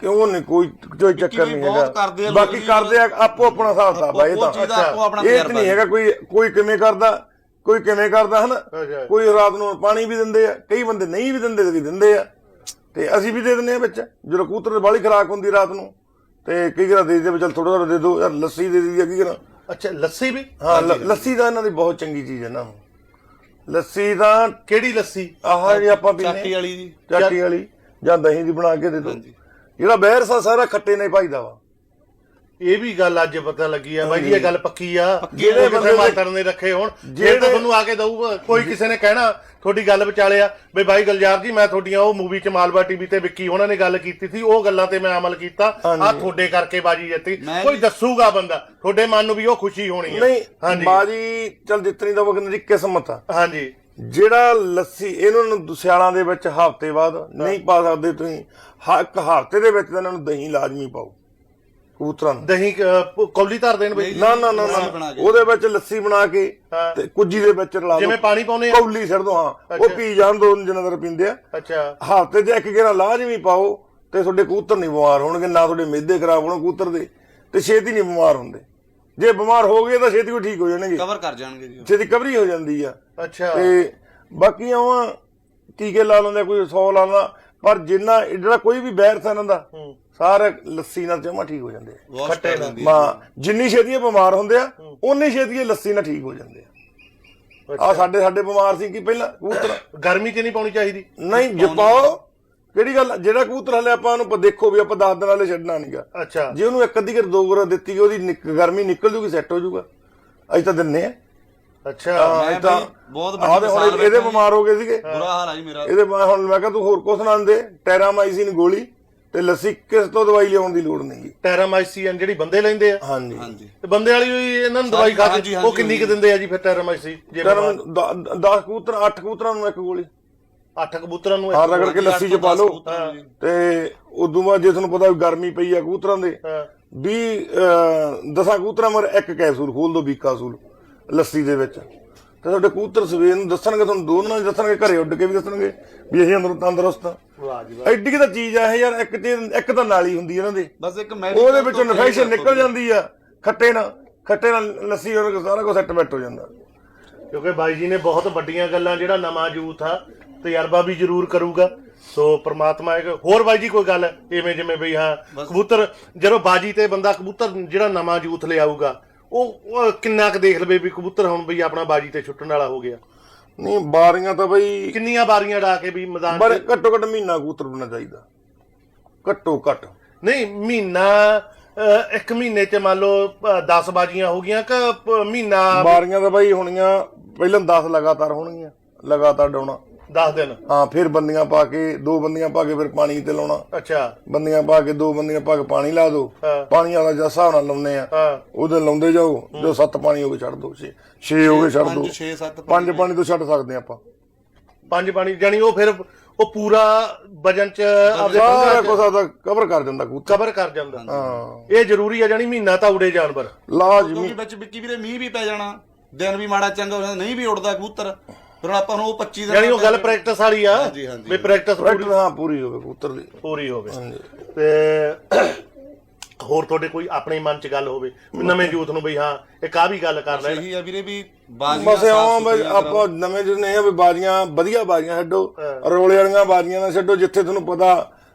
ਕਿਉਂ ਨਹੀਂ ਕੋਈ ਕੋਈ ਚੱਕਰ ਨਹੀਂ ਹੈਗਾ। ਬਾਕੀ। ਕਰਦੇ ਆ ਆਪੋ ਆਪਣਾ ਹਿਸਾਬ ਇਹ ਤਾਂ। ਦਾ ਇਹ ਤਾਂ ਤਜਰਬਾ ਨਹੀਂ ਹੈਗਾ ਕੋਈ ਕੋਈ ਕਿਵੇਂ ਕਰਦਾ ਕੋਈ ਕਿਵੇਂ ਕਰਦਾ ਹਨਾ। ਕੋਈ ਰਾਤ ਨੂੰ ਪਾਣੀ ਵੀ ਦਿੰਦੇ ਆ ਕਈ ਬੰਦੇ ਨਹੀਂ ਵੀ ਦਿੰਦੇ ਤੇ ਦਿੰਦੇ ਆ। ਤੇ ਅਸੀਂ ਵੀ ਦੇ ਦਿੰਦੇ ਆ ਵਿੱਚ ਜਦੋਂ ਕਬੂਤਰ ਦੀ ਬਾਲੀ ਖਰਾਕ ਹੁੰਦੀ ਰਾਤ ਨੂੰ ਤੇ ਕਈ ਵਾਰ ਦੇ ਦੇ ਵਿੱਚ ਥੋੜਾ ਥੋੜਾ ਦੇ ਦੋ ਯਾਰ ਲੱਸੀ ਦੇ ਦੀ ਕੀ ਕਰਾਂ? ਅੱਛਾ ਲੱਸੀ ਵੀ? ਹਾਂ ਲੱਸੀ ਤਾਂ ਇਹਨਾਂ ਦੀ ਬਹੁਤ ਚੰਗੀ ਚੀਜ਼ ਹੈ ਨਾ ਲੱਸੀ ਤਾਂ ਕਿਹੜੀ ਲੱਸੀ? ਆਹ ਜਿਹੜੀ ਆਪਾਂ ਚਾਟੀ ਪੀਨੇ ਵਾਲੀ ਜੀ ਚਾਟੀ ਵਾਲੀ ਜਾਂ ਦਹੀਂ ਦੀ ਬਣਾ ਕੇ ਦੇ ਦੋ। ਜਿਹੜਾ ਬਹਿਰ ਸਾ ਸਾਰਾ ਖੱਟੇ ਨੇ ਭਾਈਦਾ ਵਾ। ਇਹ ਵੀ ਗੱਲ ਅੱਜ ਪਤਾ ਲੱਗੀ ਆ ਬਾਈ ਜੀ ਇਹ ਗੱਲ ਪੱਕੀ ਆ। ਜਿਹੜੇ ਬੰਦੇ ਮਾਸਟਰ ਨੇ ਰੱਖੇ ਹੋਣ। ਜੇ ਤਾਂ ਤੁਹਾਨੂੰ ਆ ਕੇ ਦਊਗਾ। ਕੋਈ ਕਿਸੇ ਨੇ ਕਹਿਣਾ ਤੁਹਾਡੀ ਗੱਲ ਵਿਚਾਲਿਆ। ਬਈ ਬਾਈ ਗਲਜਾਰ ਜੀ ਮੈਂ ਤੁਹਾਡੀਆਂ ਉਹ ਮੂਵੀ ਚ ਮਾਲਵਾ ਟੀਵੀ ਤੇ ਵਿੱਕੀ ਉਹਨਾਂ ਨੇ ਗੱਲ ਕੀਤੀ ਸੀ ਉਹ ਗੱਲਾਂ ਤੇ ਮੈਂ ਅਮਲ ਕੀਤਾ। ਆ। ਤੁਹਾਡੇ ਕਰਕੇ ਬਾਜੀ ਜਿੱਤੀ। ਕੋਈ ਦੱਸੂਗਾ ਬੰਦਾ ਤੁਹਾਡੇ ਮਨ ਨੂੰ ਵੀ ਉਹ ਖੁਸ਼ੀ ਹੋਣੀ ਆ। ਨਹੀਂ ਹਾਂਜੀ। ਬਾਜੀ ਚਲ ਜਿੱਤਣੀ ਦਾ ਵਕਤ ਦੀ ਕਿਸਮਤ ਆ। ਹਾਂਜੀ। ਜਿਹੜਾ ਲੱਸੀ ਇਹਨਾਂ ਨੂੰ ਸਿਆਲਾਂ ਦੇ ਵਿੱਚ ਹਫ਼ਤੇ ਬਾਅਦ ਨਹੀਂ ਪਾ ਸਕਦੇ ਤੁਸੀਂ ਇੱਕ ਹਫ਼ਤੇ ਦੇ ਵਿੱਚ ਇਹਨਾਂ ਨੂੰ ਦਹੀਂ ਲਾਜ਼ਮੀ ਪਾਓ। ਕਬੂਤਰਾਂ ਨੂੰ। ਦਹੀਂ ਅਹ, ਕੌਲੀ ਧਰ ਦੇਣ ਬਈ। ਨਾ ਨਾ ਨਾ ਲੱਸੀ ਨਾ। ਬਣਾ ਕੇ। ਉਹਦੇ ਵਿੱਚ ਲੱਸੀ ਬਣਾ ਕੇ ਹਾਂ। ਤੇ ਕੁੱਜੀ ਦੇ ਵਿੱਚ ਰਲਾ ਜਿਵੇਂ ਦਿਓ ਪਾਣੀ ਪਾਉਨੇ ਆ। ਕੌਲੀ ਛੱਡ ਦੋ ਹਾਂ। ਉਹ। ਪੀ ਜਾਣ ਦੋ ਜਿੰਨਾ ਦਰ ਪੀਂਦੇ ਆ। ਅੱਛਾ। ਹਫ਼ਤੇ 'ਚ ਇੱਕ ਗੇਰਾ ਲਾਜ਼ਮੀ ਪਾਓ ਤੇ ਤੁਹਾਡੇ ਕਬੂਤਰ ਨਹੀਂ ਬਿਮਾਰ ਹੋਣਗੇ ਨਾ ਤੁਹਾਡੇ ਮਿਹਦੇ ਖਰਾਬ ਹੋਣ ਕਬੂਤਰ ਦੇ ਤੇ ਛੇਤੀ ਨਹੀਂ ਬਿਮਾਰ ਹੁੰਦੇ। ਜੇ ਬਿਮਾਰ ਹੋ ਗਏ ਤਾਂ ਛੇਤੀ ਉਹ ਠੀਕ ਹੋ ਜਾਣਗੇ। ਕਵਰ ਕਰ ਜਾਣਗੇ ਜੀ ਉਹ। ਛੇਤੀ ਕਵਰੀ ਹੋ ਜਾਂਦੀ ਆ। ਅੱਛਾ। ਤੇ ਬਾਕੀ ਆਵਾਂ ਟੀਕੇ ਲਾ ਲੈਂਦੇ ਆ, ਕੋਈ 100 ਲਾ ਲੈਂਦਾ ਪਰ ਜਿੰਨਾ ਜਿਹੜਾ ਕੋਈ ਵੀ ਬੈਰ ਇਹਨਾਂ ਦਾ ਹੂੰ। ਸਾਰੇ ਲੱਸੀ ਨਾਲ ਜਮਾ ਠੀਕ ਹੋ ਜਾਂਦੇ ਆ। ਵਾਸ਼ ਖੱਟੇ ਕਰ ਨਾਲ। ਦਿੰਦੀ ਮਾਂ ਜਿੰਨੀ ਛੇਤੀ ਇਹ ਬਿਮਾਰ ਹੁੰਦੇ ਆ ਉਨੀ ਛੇਤੀ ਇਹ ਲੱਸੀ ਨਾਲ ਠੀਕ ਹੋ ਜਾਂਦੇ ਆ। ਆ ਸਾਡੇ ਸਾਡੇ ਬਿਮਾਰ ਸੀ ਕਿ ਪਹਿਲਾਂ ਕਬੂਤਰ। ਗਰਮੀ ਚ ਨਹੀਂ ਪਾਉਣੀ ਚਾਹੀਦੀ? ਨਹੀਂ ਜਪਾਓ ਕਿਹੜੀ ਗੱਲ ਆ? ਜਿਹੜਾ ਕਬੂਤਰ ਹਲੇ ਆਪਾਂ ਉਹਨੂੰ ਪ- ਦੇਖੋ ਵੀ ਆਪਾਂ 10 ਦਿਨ ਵਾਲੇ ਛੱਡਣਾ ਨਹੀਂਗਾ। ਅੱਛਾ। ਜੇ ਉਹਨੂੰ ਇੱਕ ਅੱਧੀ ਕਰ ਦੋ ਵਾਰ ਦਿੱਤੀ ਗਈ, ਉਹਦੀ ਨਿਕ- ਗਰਮੀ ਨਿਕਲ ਜੂਗੀ ਸੈੱਟ ਹੋ ਜੂਗਾ। ਅਸੀਂ ਤਾਂ ਦਿੰਨੇ ਆ। ਅੱਛਾ। ਹਾਂ, ਮੈਂ ਇਹ ਤਾਂ ਬਈ ਬਹੁਤ ਵੱਡੀ ਆਹ ਤੇ ਹੁਣ ਮਿਸਾਲ ਇਹਦੇ ਬੈਠਾ ਬਿਮਾਰ ਹੋ ਗਏ ਸੀਗੇ। ਬੁਰਾ ਹਾਲ ਆ ਜੀ ਮੇਰਾ। ਇਹਦੇ ਬਾਅਦ ਹੁਣ ਮੈਂ ਕਿਹਾ ਤੂੰ ਹੋਰ ਕੁਛ ਨਾ ਦੇ ਟੈਰਾਮਾਈਸਿਨ ਗੋਲੀ। ਤੇ ਲੱਸੀ ਕਿਸ ਤੋਂ ਦਵਾਈ ਲਿਆਉਣ ਦੀ ਲੋੜ ਨਹੀਂਗੀ ਟੈਰਾਮਾਈਸੀਨ ਜਿਹੜੀ ਬੰਦੇ ਲੈਂਦੇ ਆ। ਹਾਂਜੀ। ਹਾਂਜੀ। ਤੇ ਬੰਦੇ ਵਾਲੀ ਵੀ ਇਹਨਾਂ ਨੂੰ ਦਵਾਈ ਖਾ ਕੇ ਉਹ ਕਿੰਨੀ ਕੁ ਦਿੰਦੇ ਆ ਜੀ ਫਿਰ ਟੈਰਾਮਾਈਸੀ ਜੇ ਟੈਰਾਮ 10 ਕਬੂਤਰ 8 ਕਬੂਤਰਾਂ ਨੂੰ ਇੱਕ ਗੋਲੀ। ਅੱਠ ਕਬੂਤਰਾਂ ਨੂੰ ਹਾਂ ਇੱਕ- ਰਗੜ ਕੇ ਲੱਸੀ 'ਚ ਪਾ ਲਓ। ਤੇ ਉਦੋਂ ਬਾਅਦ ਜੇ ਤੁਹਾਨੂੰ ਪਤਾ ਵੀ ਗਰਮੀ ਪਈ ਆ ਕਬੂਤਰਾਂ ਦੇ ਹਾਂ, 20 ਦਸਾਂ ਕਬੂਤਰਾਂ ਮਰ ਇੱਕ ਕੈਪਸੂਲ ਖੋਲ ਦੋ ਬੀਕਾਸੂਲ ਲੱਸੀ ਦੇ ਵਿੱਚ। ਤੇ ਤੁਹਾਡੇ ਕਬੂਤਰ ਸਵੇਰ ਨੂੰ ਦੱਸਣਗੇ ਤੁਹਾਨੂੰ ਦੋਨਾਂ ਨੂੰ ਦੱਸਣਗੇ ਘਰੇ ਉੱਡ ਕੇ ਵੀ ਦੱਸਣਗੇ ਵੀ ਅਸੀਂ ਅੰਦਰੋਂ ਤੰਦਰੁਸਤ ਆ ਵਾਹ ਜੀ ਵਾਹ। ਐਡੀ ਕਿ ਤਾਂ ਚੀਜ਼ ਆ ਇਹ ਯਾਰ ਇੱਕ ਤਾਂ ਨਾਲੀ ਹੁੰਦੀ ਇਹਨਾਂ ਦੇ। ਬਸ ਇੱਕ ਉਹਦੇ ਵਿੱਚੋਂ ਇਨਫੈਕਸ਼ਨ ਨਿਕਲ ਜਾਂਦੀ ਆ ਖੱਟੇ ਨਾਲ ਖੱਟੇ ਨਾਲ ਲੱਸੀ ਹੋਰ ਸਾਰਾ ਕੁਝ ਸੈੱਟ ਬੈਠ ਹੋ ਜਾਂਦਾ। ਕਿਉਂਕਿ ਬਾਈ ਜੀ ਨੇ ਬਹੁਤ ਵੱਡੀਆਂ ਗੱਲਾਂ ਜਿਹੜਾ ਨਵਾਂ ਯੂਥ ਆ ਤਜਰਬਾ ਵੀ ਜ਼ਰੂਰ ਕਰੂਗਾ। ਸੋ ਪ੍ਰਮਾਤਮਾ ਇੱਕ ਹੋਰ ਬਾਈ ਜੀ ਕੋਈ ਗੱਲ ਇਵੇਂ ਜਿਵੇਂ ਬਈ ਹਾਂ ਕਬੂਤਰ ਜਦੋਂ ਬਾਜੀ ਤੇ ਬੰਦਾ ਕਬੂਤਰ ਜਿਹੜਾ ਨਵਾਂ ਯੂਥ ਲਿਆਊਗਾ ਉਹ ਉਹ ਕਿੰਨਾ ਕੁ ਦੇਖ ਲਵੇ ਵੀ ਕਬੂਤਰ ਹੁਣ ਬਈ ਆਪਣਾ ਬਾਜੀ ਤੇ ਛੁੱਟਣ ਵਾਲਾ ਹੋ ਗਿਆ। ਨਹੀਂ ਬਾਰੀਆਂ ਤਾਂ ਬਈ ਕਿੰਨੀਆਂ ਬਾਰੀਆਂ ਡਾ ਕੇ ਵੀ ਮੈਦਾਨ 'ਚ ਪਰ ਘੱਟੋ ਘੱਟ ਮਹੀਨਾ ਕਬੂਤਰ ਬਣਨਾ ਚਾਹੀਦਾ। ਘੱਟੋ ਘੱਟ। ਨਹੀਂ ਮਹੀਨਾ ਅਹ, ਇੱਕ ਮਹੀਨੇ ਚ ਮੰਨ ਲਓ 10 ਬਾਜੀਆਂ ਹੋ ਗਈਆਂ ਕਿ ਪ- ਮਹੀਨਾ ਬਾਰੀਆਂ ਤਾਂ ਬਈ ਹੋਣੀਆਂ ਪਹਿਲਾਂ 10 ਲਗਾਤਾਰ ਹੋਣਗੀਆਂ ਲਗਾਤਾਰ ਡਾਉਣਾ। 10 ਦਿਨ। ਹਾਂ ਫਿਰ ਬੰਦੀਆਂ ਪਾ ਕੇ ਦੋ ਬੰਦੀਆਂ ਪਾ ਕੇ ਫਿਰ ਪਾਣੀ ਤੇ ਲਾਉਣਾ। ਅੱਛਾ। ਬੰਦੀਆਂ ਪਾ ਕੇ ਦੋ ਬੰਦੀਆਂ ਪਾ ਕੇ ਪਾਣੀ ਲਾ ਹਾਂ। ਪਾਣੀ ਵਾਲਾ ਜਿਹਾ ਹਿਸਾਬ ਨਾਲ ਲਾਉਨੇ ਆ ਉਹਦੇ ਲਾਉਂਦੇ ਜਾਓ ਜੋ ਸੱਤ ਪਾਣੀ ਹੋ ਗਏ ਛੱਡ ਦਿਓ 6 6 ਹੋ ਗਏ ਛੱਡ ਦਿਓ 6 7 ਪੰਜ ਪਾਣੀ ਤੋਂ ਛੱਡ ਸਕਦੇ ਆਪਾਂ। ਪੰਜ ਪਾਣੀ ਜਾਨੀ ਉਹ ਫਿਰ ਉਹ ਪੂਰਾ ਵਜਨ ਚ ਆਪਦੇ ਸਾਰਾ ਕੁਝ ਆਦਾ ਕਵਰ ਕਰ ਜਾਂਦਾ ਕਬੂਤਰ। ਕਵਰ ਕਰ ਜਾਂਦਾ। ਹਾਂ। ਇਹ ਜ਼ਰੂਰੀ ਆ ਜਾਨੀ ਮਹੀਨਾ ਤਾਂ ਉੜੇ ਜਾਨਵਰ। ਲਾਜ਼ਮੀ ਕਿਉਂਕਿ ਵਿੱਚ ਵਿੱਕੀ ਵੀਰੇ ਮੀਂਹ ਵੀ ਪੈ ਜਾਣਾ ਦਿਨ ਵੀ ਮਾੜਾ ਚੰਗਾ ਨਹੀਂ ਵੀ ਉੱਡਦਾ ਕਬੂਤਰ। ਫਿਰ ਹੁਣ ਆਪਾਂ ਨੂੰ ਉਹ 25 ਦਿਨ ਜਾਨੀ ਉਹ ਗੱਲ ਪ੍ਰੈਕਟਿਸ ਵਾਲੀ ਆ। ਹਾਂਜੀ, ਹਾਂਜੀ। ਵੀ ਪ੍ਰੈਕਟਿਸ ਪ੍ਰੈਕਟਿਸ ਹਾਂ ਪੂਰੀ ਹੋਵੇ ਕਬੂਤਰ ਦੀ ਪੂਰੀ ਹੋਵੇ। ਹਾਂਜੀ। ਤੇ ਹੋਰ ਤੁਹਾਡੇ ਕੋਈ ਆਪਣੇ ਮਨ ਚ ਗੱਲ ਹੋਵੇ? ਵੀ ਨਵੇਂ ਯੂਥ ਨੂੰ ਬਈ ਹਾਂ ਇੱਕ ਆ ਵੀ ਗੱਲ ਕਰ ਲੈ। ਇਹੀ ਆ ਵੀਰੇ ਵੀ ਬਾਜ਼ੀਆਂ ਬਸ ਆਵਾਂ ਸਾਫ਼ ਬਈ ਸੁਥਰੀਆਂ ਆਪਾਂ ਨਵੇਂ ਜਿਹੇ ਆ ਵੀ ਬਾਜ਼ੀਆਂ ਵਧੀਆ ਬਾਜ਼ੀਆਂ ਛੱਡੋ। ਰੋਲੇ ਵਾਲੀਆਂ ਬਾਜ਼ੀਆਂ ਨਾ ਛੱਡੋ ਜਿੱਥੇ ਤੁਹਾਨੂੰ ਪਤਾ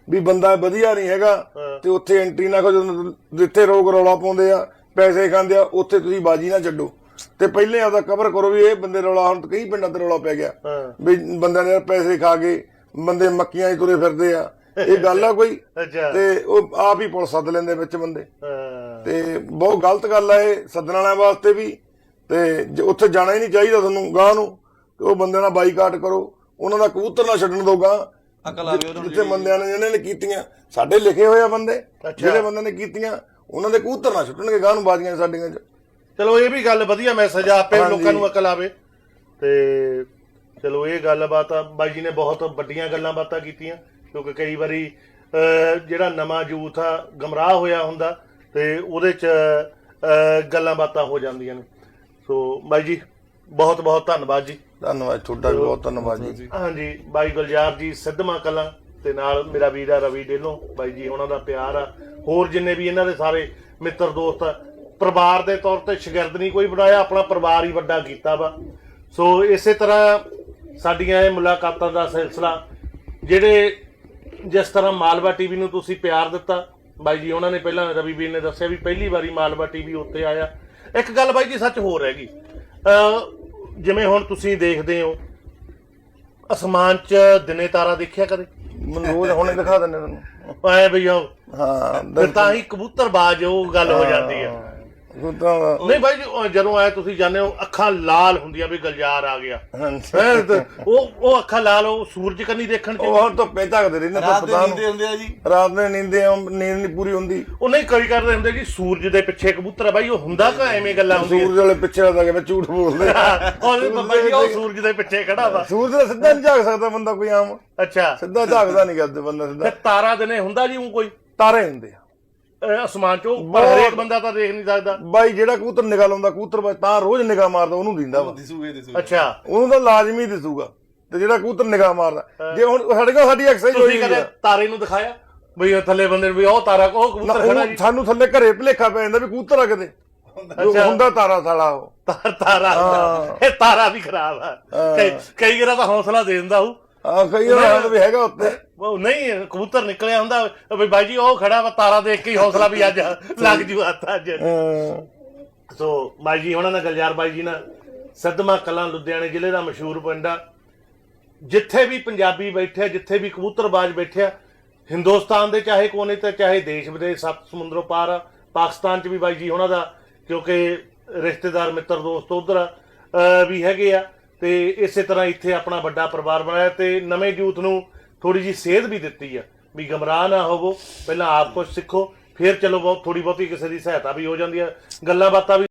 ਵੀ ਬੰਦਾ ਵਧੀਆ ਨਹੀਂ ਹੈਗਾ ਤੇ ਉੱਥੇ ਐਂਟਰੀ ਨਾ ਕਰੋ ਜਦੋਂ ਜਿੱਥੇ ਰੋਗ ਰੌਲਾ ਪਾਉਂਦੇ ਆ ਪੈਸੇ ਖਾਂਦੇ ਆ ਉੱਥੇ ਤੁਸੀਂ ਬਾਜੀ ਨਾ ਛੱਡੋ। ਤੇ ਪਹਿਲੇ ਆਪਦਾ ਕਵਰ ਕਰੋ ਵੀ ਇਹ ਬੰਦੇ ਰੌਲਾ ਹੁਣ ਕਈ ਪਿੰਡਾਂ ਤੇ ਰੌਲਾ ਪੈ ਗਿਆ। ਹਾਂ। ਵੀ ਬੰਦਿਆਂ ਨੇ ਪੈਸੇ ਖਾ ਗਏ ਬੰਦੇ ਮੱਕੀਆਂ 'ਚ ਤੁਰੇ ਫਿਰਦੇ ਆ। ਇਹ ਗੱਲ ਆ ਕੋਈ? ਅੱਛਾ। ਤੇ ਉਹ ਆਪ ਹੀ ਪੁਲਿਸ ਸੱਦ ਲੈਂਦੇ ਵਿੱਚ ਬੰਦੇ। ਹਾਂ, ਤੇ ਬਹੁਤ ਗਲਤ ਗੱਲ ਆ ਇਹ ਸੱਦਣ ਵਾਲਿਆਂ ਵਾਸਤੇ ਵੀ। ਤੇ ਜੇ ਉੱਥੇ ਜਾਣਾ ਹੀ ਨਹੀਂ ਚਾਹੀਦਾ ਤੁਹਾਨੂੰ ਗਾਂ ਨੂੰ ਤੇ ਉਹ ਬੰਦਿਆਂ ਨਾਲ ਬਾਈਕਾਟ ਕਰੋ। ਉਹਨਾਂ ਦਾ ਕਬੂਤਰ ਨਾ ਛੱਡਣ ਦੋ ਗਾਂ ਅਕਲ ਆਵੇ ਉਹਨਾਂ ਨੂੰ ਜਿੱਥੇ ਬੰਦਿਆਂ ਨੇ ਜਿਹਨਾਂ ਨੇ ਕੀਤੀਆਂ ਸਾਡੇ ਲਿਖੇ ਹੋਏ ਆ ਬੰਦੇ। ਜਿਹੜੇ ਬੰਦਿਆਂ ਨੇ ਕੀਤੀਆਂ ਉਹਨਾਂ ਦੇ ਕਬੂਤਰ ਨਾ ਛੱਡਣਗੇ ਗਾਂ ਨੂੰ ਬਾਜ਼ੀਆਂ ਸਾਡੀਆਂ 'ਚ। ਚਲੋ ਇਹ ਵੀ ਗੱਲ ਵਧੀਆ ਮੈਸੇਜ ਆ ਆਪੇ ਲੋਕਾਂ ਨੂੰ ਅਕਲ ਆਵੇ। ਤੇ ਚਲੋ ਇਹ ਗੱਲਬਾਤ ਆ ਬਾਈ ਜੀ ਨੇ ਬਹੁਤ ਵੱਡੀਆਂ ਗੱਲਾਂ ਬਾਤਾਂ ਕੀਤੀਆਂ ਕਿਉਂਕਿ ਕਈ ਵਾਰੀ ਅਹ, ਜਿਹੜਾ ਨਵਾਂ ਯੂਥ ਆ ਗਮਰਾਹ ਹੋਇਆ ਹੁੰਦਾ ਤੇ ਉਹਦੇ ਚ ਅਹ, ਗੱਲਾਂ ਬਾਤਾਂ ਹੋ ਜਾਂਦੀਆਂ ਨੇ। ਸੋ ਬਾਈ ਜੀ ਬਹੁਤ ਬਹੁਤ ਧੰਨਵਾਦ ਜੀ। ਧੰਨਵਾਦ ਤੁਹਾਡਾ ਵੀ ਬਹੁਤ ਧੰਨਵਾਦ ਜੀ। ਹਾਂਜੀ। ਬਾਈ ਗੁਲਜ਼ਾਰ ਜੀ ਸਿੱਧਮਾ ਕਲਾਂ ਤੇ ਨਾਲ ਮੇਰਾ ਵੀਰ ਆ ਰਵੀ ਡੇਲੋਂ। ਬਾਈ ਜੀ ਉਹਨਾਂ ਦਾ ਪਿਆਰ ਆ। ਹੋਰ ਜਿੰਨੇ ਵੀ ਇਹਨਾਂ ਦੇ ਸਾਰੇ ਮਿੱਤਰ ਦੋਸਤ ਆ, ਪਰਿਵਾਰ ਦੇ ਤੌਰ ਤੇ ਸ਼ਾਗਿਰਦ ਨਹੀਂ ਕੋਈ ਬਣਾਇਆ ਆਪਣਾ ਪਰਿਵਾਰ ਹੀ ਵੱਡਾ ਕੀਤਾ ਵਾ। ਸੋ ਇਸੇ ਤਰ੍ਹਾਂ ਸਾਡੀਆਂ ਇਹ ਮੁਲਾਕਾਤਾਂ ਦਾ ਸਿਲਸਿਲਾ ਜਿਹੜੇ ਜਿਸ ਤਰ੍ਹਾਂ ਮਾਲਵਾ ਟੀਵੀ ਨੂੰ ਤੁਸੀਂ ਪਿਆਰ ਦਿੱਤਾ ਬਾਈ ਜੀ ਉਹਨਾਂ ਨੇ ਪਹਿਲਾਂ ਰਵੀ ਵੀਰ ਨੇ ਦੱਸਿਆ ਵੀ ਪਹਿਲੀ ਵਾਰੀ ਮਾਲਵਾ ਟੀਵੀ ਉੱਤੇ ਆਇਆ। ਇੱਕ ਗੱਲ ਬਾਈ ਜੀ ਸੱਚ ਹੋਰ ਹੈਗੀ। ਜਿਵੇਂ ਹੁਣ ਤੁਸੀਂ ਦੇਖਦੇ ਹੋ ਅਸਮਾਨ 'ਚ ਦਿਨੇ ਤਾਰਾ ਦੇਖਿਆ ਕਦੇ? ਮੈਨੂੰ ਰੋਜ਼ ਹੁਣੇ ਦਿਖਾ ਦਿੰਦੇ ਤੈਨੂੰ ਐ ਬਈ ਹਾਂ ਤਾਂ ਹੀ ਕਬੂਤਰਬਾਜ਼ ਉਹ ਗੱਲ ਹੋ ਜਾਂਦੀ ਹੈ। ਗੁੱਦਾਂ ਨਹੀਂ ਬਾਈ ਜੀ ਉਹ ਜਦੋਂ ਆਏ ਤੁਸੀਂ ਜਾਂਦੇ ਹੋ ਅੱਖਾਂ ਲਾਲ ਹੁੰਦੀਆਂ ਵੀ ਗਲਜਾਰ ਆ ਗਿਆ। ਹਾਂਜੀ। ਹੈਂ ਤੇ ਉਹ ਉਹ ਅੱਖਾਂ ਲਾਲ ਉਹ ਸੂਰਜ ਕੰਨੀ ਦੇਖਣ ਚ ਉਹ ਹੁਣ ਧੁੱਪੇ ਝੱਕਦੇ ਰਹਿੰਦੇ ਰਾਤ ਧੁੱਪ ਦੇ ਤਾਂ ਨੀਂਦੇ ਹੁੰਦੇ ਆ ਜੀ। ਰਾਤ ਨੂੰ ਨੀਂਦੇ ਆ, ਨੀਂਦ ਨਹੀਂ ਪੂਰੀ ਹੁੰਦੀ। ਉਹ ਨਹੀਂ ਕਈ ਕਰਦੇ ਹੁੰਦੇ ਜੀ ਸੂਰਜ ਦੇ ਪਿੱਛੇ ਕਬੂਤਰ ਆ ਬਾਈ ਉਹ ਹੁੰਦਾ ਕਿ ਐਵੇਂ ਗੱਲਾਂ ਹੁੰਦੀਆਂ? ਸੂਰਜ ਵਾਲੇ ਪਿੱਛੇ ਲੱਗਾ ਕੇ ਝੂਠ ਬੋਲਦੇ? ਉਹ ਬਾਬਾ ਜੀ ਉਹ ਸੂਰਜ ਦੇ ਪਿੱਛੇ ਖੜਾ ਵਾ। ਸੂਰਜ ਦਾ ਸਿੱਧਾ ਨਹੀਂ ਝਾਕ ਸਕਦਾ ਬੰਦਾ ਕੋਈ ਆਮ। ਅੱਛਾ। ਸਿੱਧਾ ਝਾਕਦਾ ਨਹੀਂ ਕਰਦੇ ਬੰਦਾ ਤੇ ਸਿੱਧਾ ਤਾਰਾ ਦਿਨੇ ਹੁੰਦਾ ਜੀ ਉਹ ਕੋਈ? ਤਾਰੇ ਹੁੰਦੇ ਆ। ਅਹ ਅਸਮਾਨ ਚੋਂ ਪਰ ਹਰੇਕ ਬੰਦਾ ਤਾਂ ਦੇਖ ਨਹੀਂ ਸਕਦਾ। ਬਾਈ ਜਿਹੜਾ ਕਬੂਤਰ ਨਿਗਾਹ ਲਾਉਂਦਾ ਕਬੂਤਰ ਬਾਈ ਤਾਂ ਰੋਜ਼ ਨਿਗਾਹ ਮਾਰਦਾ ਉਹਨੂੰ ਦਿੰਦਾ ਵਾ। ਦਿਸੂਗੇ ਅੱਛਾ। ਉਹਨੂੰ ਤਾਂ ਲਾਜ਼ਮੀ ਦਿਸੂਗਾ। ਤੇ ਜਿਹੜਾ ਕਬੂਤਰ ਨਿਗਾਹ ਮਾਰਦਾ ਜੇ ਹੁਣ ਸਾਡੇ ਕੋਲ ਸਾਡੀ ਐਕਸਰਸਾਈਜ਼ ਹੋਈ ਤੁਸੀਂ ਹੋਈ ਕਦੇ ਆ। ਤਾਰੇ ਨੂੰ ਦਿਖਾਇਆ? ਬਈ ਉਹ ਥੱਲੇ ਬੰਦੇ ਨੂੰ ਵੀ ਉਹ ਤਾਰਾ ਉਹ ਨਾ, ਕਬੂਤਰ ਖੜਾ ਉਹਨੂੰ- ਜੀ। ਸਾਨੂੰ ਥੱਲੇ ਘਰੇ ਭਲੇਖਾ ਪੈ ਜਾਂਦਾ ਵੀ ਕਬੂਤਰ ਆ ਕਿਤੇ। ਉਹ ਹੁੰਦਾ ਤਾਰਾ ਸਾਲਾ ਉਹ। ਤਾਰ। ਇਹ ਤਾਰਾ ਵੀ ਖਰਾਬ ਆ। ਕਈ ਕਈ ਵਾਰ ਤਾਂ ਹੌਸਲਾ ਦੇ ਦਿੰਦਾ ਉਹ। ਆ ਕਈ ਵਾਰ ਵੀ ਹੈਗਾ ਉੱਤੇ ਉਹ ਨਹੀਂ ਕਬੂਤਰ ਨਿਕਲਿਆ ਹੁੰਦਾ ਵੀ ਬਾਈ ਜੀ ਉਹ ਖੜਾ ਵਾ ਤਾਰਾ ਦੇਖ ਕੇ ਹੀ ਹੌਸਲਾ ਵੀ ਅੱਜ ਲੱਗ ਜੂ ਹੱਥ ਅੱਜ। ਸੋ ਬਾਈ ਜੀ ਉਹਨਾਂ ਨਾਲ ਗਲਜਾਰ ਬਾਈ ਜੀ ਨਾਲ। ਸਦਮਾ ਕਲਾਂ ਲੁਧਿਆਣੇ ਜ਼ਿਲ੍ਹੇ ਦਾ ਮਸ਼ਹੂਰ ਪਿੰਡ ਆ। ਜਿੱਥੇ ਵੀ ਪੰਜਾਬੀ ਬੈਠੇ ਆ, ਜਿੱਥੇ ਵੀ ਕਬੂਤਰਬਾਜ਼ ਬੈਠੇ ਆ ਹਿੰਦੁਸਤਾਨ ਦੇ ਚਾਹੇ ਕੋਨੇ ਤੇ ਚਾਹੇ ਦੇਸ਼ ਵਿਦੇਸ਼ ਸੱਤ ਸਮੁੰਦਰੋਂ ਪਾਰ ਪਾਕਿਸਤਾਨ ਚ ਵੀ ਬਾਈ ਜੀ ਉਹਨਾਂ ਦਾ ਕਿਉਂਕਿ ਰਿਸ਼ਤੇਦਾਰ ਮਿੱਤਰ ਦੋਸਤ ਉਧਰ ਵੀ ਹੈਗੇ ਆ। ਤੇ ਇਸੇ ਤਰ੍ਹਾਂ ਇੱਥੇ ਆਪਣਾ ਵੱਡਾ ਪਰਿਵਾਰ ਬਣਾਇਆ ਤੇ ਨਵੇਂ ਯੂਥ ਨੂੰ ਥੋੜੀ ਜੀ ਸੇਧ ਵੀ ਦਿੱਤੀ ਆ ਵੀ ਗਮਰਾਹ ਨਾ ਹੋਵੋ, ਪਹਿਲਾਂ ਆਪ ਕੁਝ ਸਿੱਖੋ, ਫਿਰ ਚਲੋ ਬਹੁਤ ਥੋੜੀ ਬਹੁਤੀ ਕਿਸੇ ਦੀ ਸਹਾਇਤਾ ਵੀ ਹੋ ਜਾਂਦੀ ਆ। ਗੱਲਾਂ ਬਾਤਾਂ ਵੀ